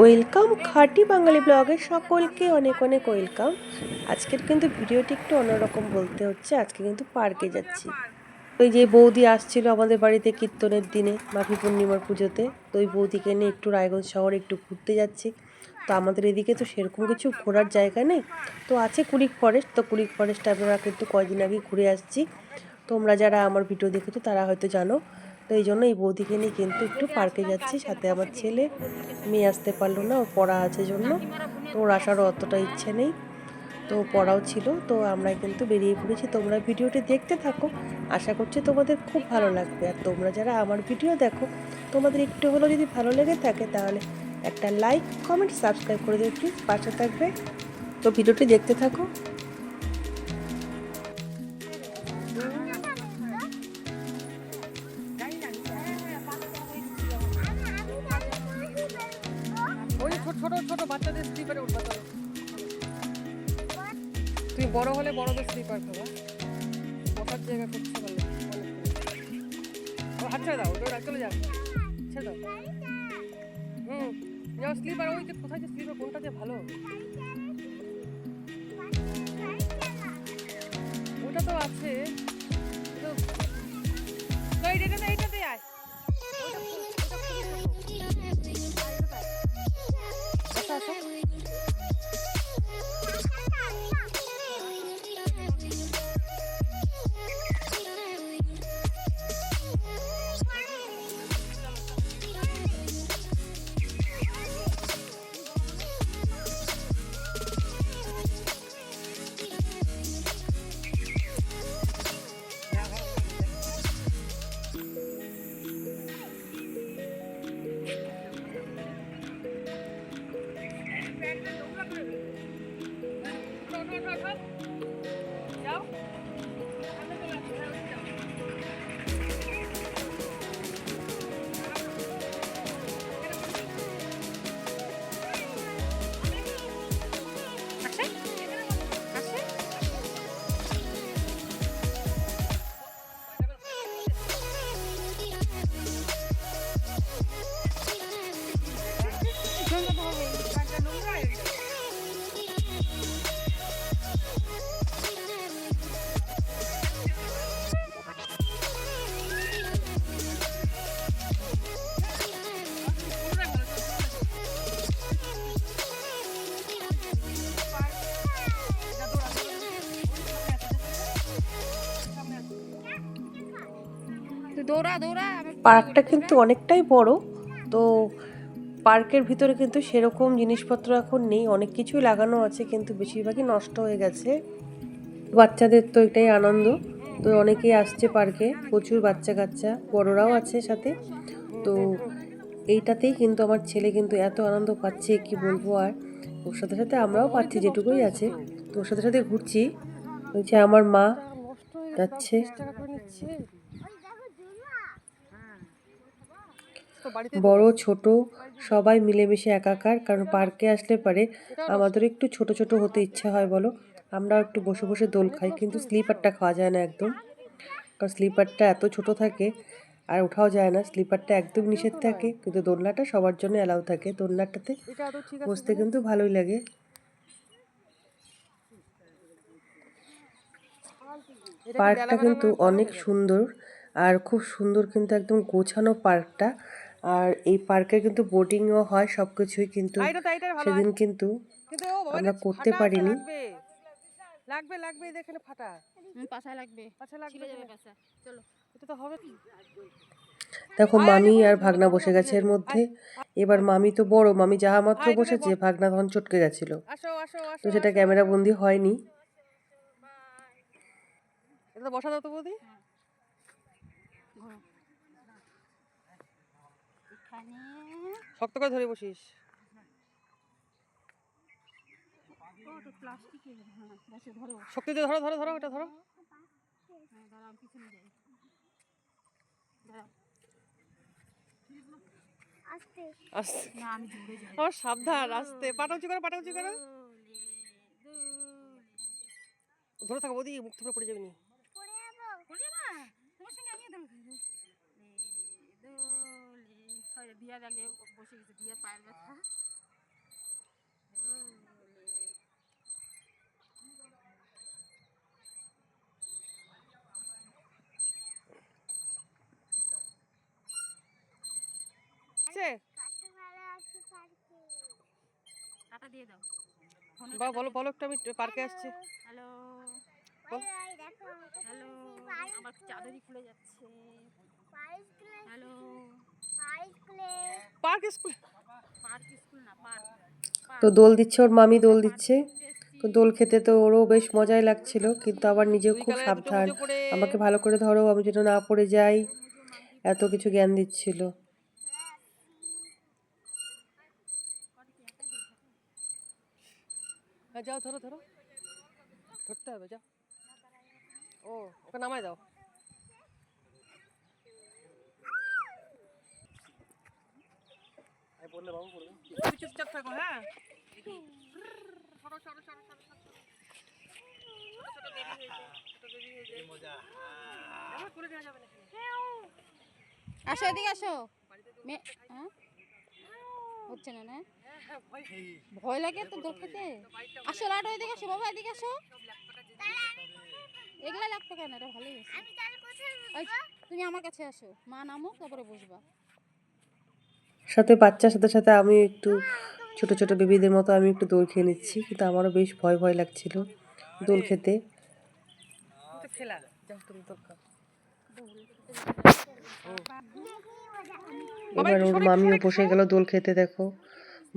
Welcome খাঁটি বাঙালি ব্লগে সকলকে অনেক অনেক ওয়েলকাম। আজকের কিন্তু ভিডিওটি একটু অন্যরকম বলতে হচ্ছে, আজকে কিন্তু পার্কে যাচ্ছি। ওই যে বৌদি আসছিল আমাদের বাড়িতে কীর্তনের দিনে, মাঘী পূর্ণিমার পুজোতে, তো ওই বৌদিকে নিয়ে একটু রায়গঞ্জ শহরে একটু ঘুরতে যাচ্ছি। তো আমাদের এদিকে তো সেরকম কিছু ঘোরার জায়গা নেই। তো আছে কুড়িক ফরেস্ট, তো কুড়িক ফরেস্ট আমরা কিন্তু কয়দিন আগে ঘুরে আসছি। তোমরা যারা আমার ভিডিও দেখেছ তারা হয়তো জানো তো এই জন্য এই বৌদিকে নিয়ে কিন্তু একটু পার্কে যাচ্ছি, সাথে আমার ছেলে। মেয়ে আসতে পারল না ওর পড়া আছে জন্য। তো ওর আসারও অতটা ইচ্ছে নেই। তো পড়াও ছিল, তো আমরা কিন্তু বেরিয়ে পড়েছি। তোমরা ভিডিওটি দেখতে থাকো। আশা করছি তোমাদের খুব ভালো লাগবে। আর তোমরা যারা আমার ভিডিও দেখো, তোমাদের একটু হলেও যদি ভালো লেগে থাকে, তাহলে একটা লাইক, কমেন্ট, সাবস্ক্রাইব করে দিও, প্লিজ। পাশে থাকবে। তো ভিডিওটি দেখতে থাকো। ছোট বাচ্চাদের স্লিপারে উঠবা চলো। তুমি বড় হলে বড়দের স্লিপার খাবা। বসার জায়গা করতে পারলে হাত ছেড়ে দাও ওটা চলে যাও ছেড়ে দাও। হুম যাও স্লিপার ওই যে কোথায় যে স্লিপার কোনটা যে ভালো ওটা তো আছে। না, এইটা না পার্কটা কিন্তু অনেকটাই বড় তো পার্কের ভিতরে কিন্তু সেরকম জিনিসপত্র এখন নেই অনেক কিছুই লাগানো আছে কিন্তু বেশিরভাগই নষ্ট হয়ে গেছে। বাচ্চাদের তো এটাই আনন্দ তো অনেকেই আসছে পার্কে প্রচুর বাচ্চা কাচ্চা বড়রাও আছে সাথে তো এইটাতেই কিন্তু আমার ছেলে কিন্তু এত আনন্দ পাচ্ছে কি বলব আর। ওর সাথে সাথে আমরাও পাচ্ছি যেটুকুই আছে তো ওর সাথে সাথে ঘুরছি। ওই যে আমার মা যাচ্ছে টাকা করে নিচ্ছে তো বাড়িতে বড় ছোট সবাই মিলেমিশে একাকার কারণ পার্কে আসলে পারে আমাদের একটু ছোট ছোট হতে ইচ্ছা হয় বলো। আমরা একটু বসে বসে দোল খাই কিন্তু স্লিপারটা খাওয়া যায় না একদম। কারণ স্লিপারটা এত ছোট থাকে আর ওঠাও যায় না স্লিপারটা একদম নিষেধ থাকে কিন্তু দোলনাটা সবার জন্য অ্যালাউ থাকে দোলনাটাতে বসতে কিন্তু ভালোই লাগে। পার্কটা কিন্তু অনেক সুন্দর আর খুব সুন্দর কিন্তু একদম গোছানো পার্কটা। আর এই পার্কে কিন্তু বোটিংও হয় সব কিছুই কিন্তু সেদিন কিন্তু আমরা করতে পারিনি। লাগবে। লাগবে দেখেন ফাটা। পাছায় লাগবে। আচ্ছা লাগবে যাবে পাছা চলো। এটা তো হবে। দেখো মামি আর ভাগনা বসে গেছে এর মধ্যে। এবার মামি তো বড় মামি যাহা মাত্র বসেছে ভাগনা তখন চটকে গেছিল। আসো আসো আসো তো সেটা ক্যামেরা বন্দি হয়নি। এটা তো বসা দাও তো বৌদি? শক্ত করে ধরে বসিস। শক্তি দিয়ে ধরো ধরো ধরো এটা ধরো। আমার সাবধান, আস্তে। পাটা উঁচু করো, পাটা উঁচু করো। ধরে থাকো বৌদি, মুখ থেকে পড়ে যাবে নি। হয়ে দিয়ার আগে বসে গেছে দিয়ার পায়ের ব্যথা। টাটা দিয়ে দাও। বলো বলো একটু আমি পার্কে আসছি। হ্যালো। হ্যালো চাদরই খুলে যাচ্ছে। হ্যালো। Park school? তো দোল দিচ্ছে ওর মামি দোল দিচ্ছে। তো দোল খেতে তো ওরও বেশ মজাই লাগছিল কিন্তু আবার নিজেও খুব সাবধান। আমাকে ভালো করে ধরো আমি যেন না পড়ে যাই। এত কিছু জ্ঞান দিচ্ছিল। হ্যাঁ যাও ধরো ধরো। ধরতে হবে যাও। ও ওকে নামাই দাও। তুমি চুপচাপ থাকো হ্যাঁ? সরো, সরো, সরো, সরো, সরো। ছোট ছোট হয়েছে, ছোট baby হয়েছে। দেখো, তুলে দেওয়া যাবে না আসো এদিকে আসো। মে- হ্যাঁ? হচ্ছে না না? হ্যাঁ, ভয়। লাগে। তো দোল খেতে আসো লাডো এদিকে আসো বাবা এদিকে আসো। এগুলা লাগতো কেন? এটা ভালোই তুমি আমার কাছে আসো। মা নামো তারপরে বসবা। সাথে বাচ্চার সাথে সাথে আমি একটু ছোট ছোট বেবিদের মতো আমি একটু দোল খেয়ে নিচ্ছি, কিন্তু আমারও বেশ ভয় ভয় লাগছিল দোল খেতে। এবার ওর মামিও বসে গেল দোল খেতে, দেখো।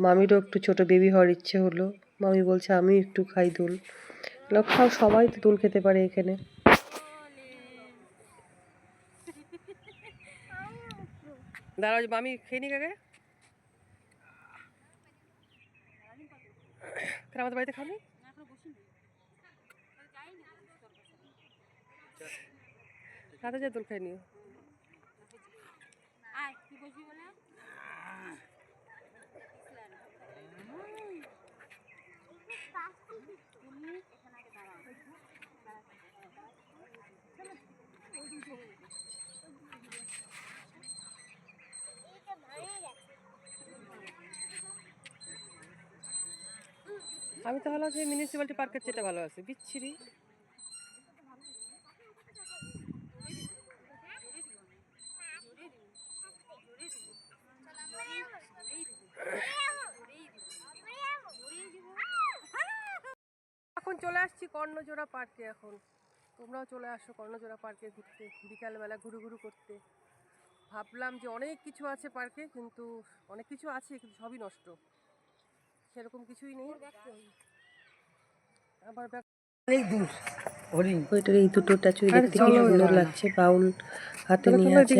মামিরও একটু ছোট বেবি হওয়ার ইচ্ছে হলো। মামি বলছে আমি একটু খাই দোল। খাও, সবাই তো দোল খেতে পারে এখানে। দাঁড়াও মামি খেয়ে নিক আগে কেন আমাদের বাড়িতে খাবি? রাতে যা দোল খাই নিও। বসবি বলে? আমি তো ভালো আছি মিউনিসিপ্যালিটি পার্কের চেয়ে ভালো আছে, বিচ্ছিরি। এখন চলে আসছি কর্ণজোড়া পার্কে এখন। তোমরাও চলে আসো কর্ণজোড়া পার্কে ঘুরতে, বিকালবেলা ঘুরু ঘুরু করতে। ভাবলাম যে অনেক কিছু আছে পার্কে কিন্তু অনেক কিছু আছে, কিন্তু সবই নষ্ট। সেরকম কিছুই নেই। আবার ব্যাক ওইটার এই দুটো টাচুই আরে দেখতে কি সুন্দর লাগছে বাউল হাতে নিয়ে আছে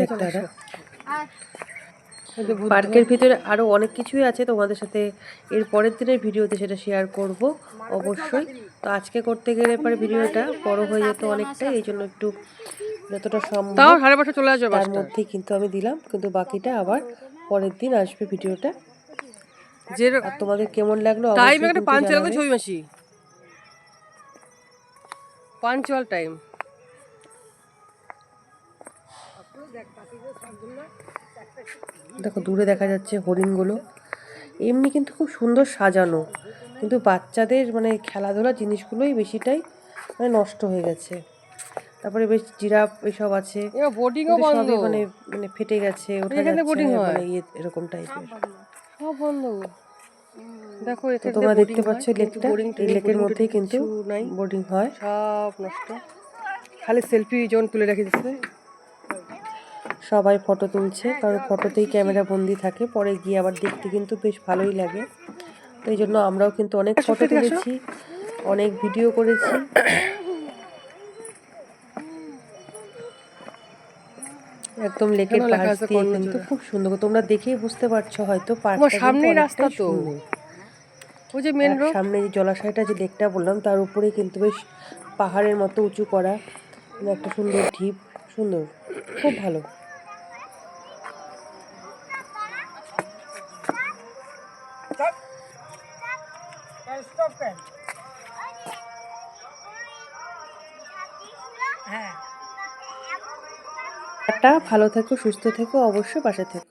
পার্কের ভিতরে আরও অনেক কিছুই আছে তোমাদের সাথে এর পরের দিনের ভিডিওতে সেটা শেয়ার করব অবশ্যই। তো আজকে করতে গেলে পরে ভিডিওটা বড় হয়ে যেত অনেকটা এই জন্য একটু যতটা সম্ভব তাও সাড়ে চলে আসবে তার মধ্যেই কিন্তু আমি দিলাম কিন্তু বাকিটা আবার পরের দিন আসবে ভিডিওটা। যে তোমাদের কেমন লাগল টাইম একটা পাঞ্চুয়াল জানাবে। ছবি মাসি। পাঞ্চুয়াল টাইম দেখো দূরে দেখা যাচ্ছে হরিণগুলো। এমনি কিন্তু খুব সুন্দর সাজানো। কিন্তু বাচ্চাদের মানে খেলাধুলা জিনিসগুলোই বেশিটাই মানে নষ্ট হয়ে গেছে। তারপরে বেশ জিরাফ এসব আছে। মানে মানে ফেটে গেছে ওঠা এখানে যাচ্ছে boating না, হয়? মানে ইয়ে এরকম টাইপের দেখো তোমরা দেখতে পাচ্ছ হয়, লেকটা। এই লেকের মধ্যেই কিন্তু বোর্ডিং হয়। সব নষ্ট। খালি সেলফি জন তুলে রেখে দিচ্ছে সবাই ফটো তুলছে কারণ ফটোতেই ক্যামেরা বন্দি থাকে। পরে গিয়ে আবার দেখতে কিন্তু বেশ ভালোই লাগে। তো এই জন্য আমরাও কিন্তু অনেক আসো, ফটো তুলেছি অনেক ভিডিও করেছি। একদম লেকের পাশ দিয়ে কিন্তু খুব সুন্দর তোমরা দেখেই বুঝতে পারছ হয়তো পার্কটা অনেকটাই রাস্তা তো সুন্দর। ওই যে মেন রোড সামনে যে জলাশয়টা যে লেকটা বললাম তার উপরে কিন্তু বেশ পাহাড়ের মতো উঁচু করা মানে একটা সুন্দর ঢিপ সুন্দর খুব ভালো একটা ভালো থেকো সুস্থ থেকো অবশ্যই পাশে থেকো।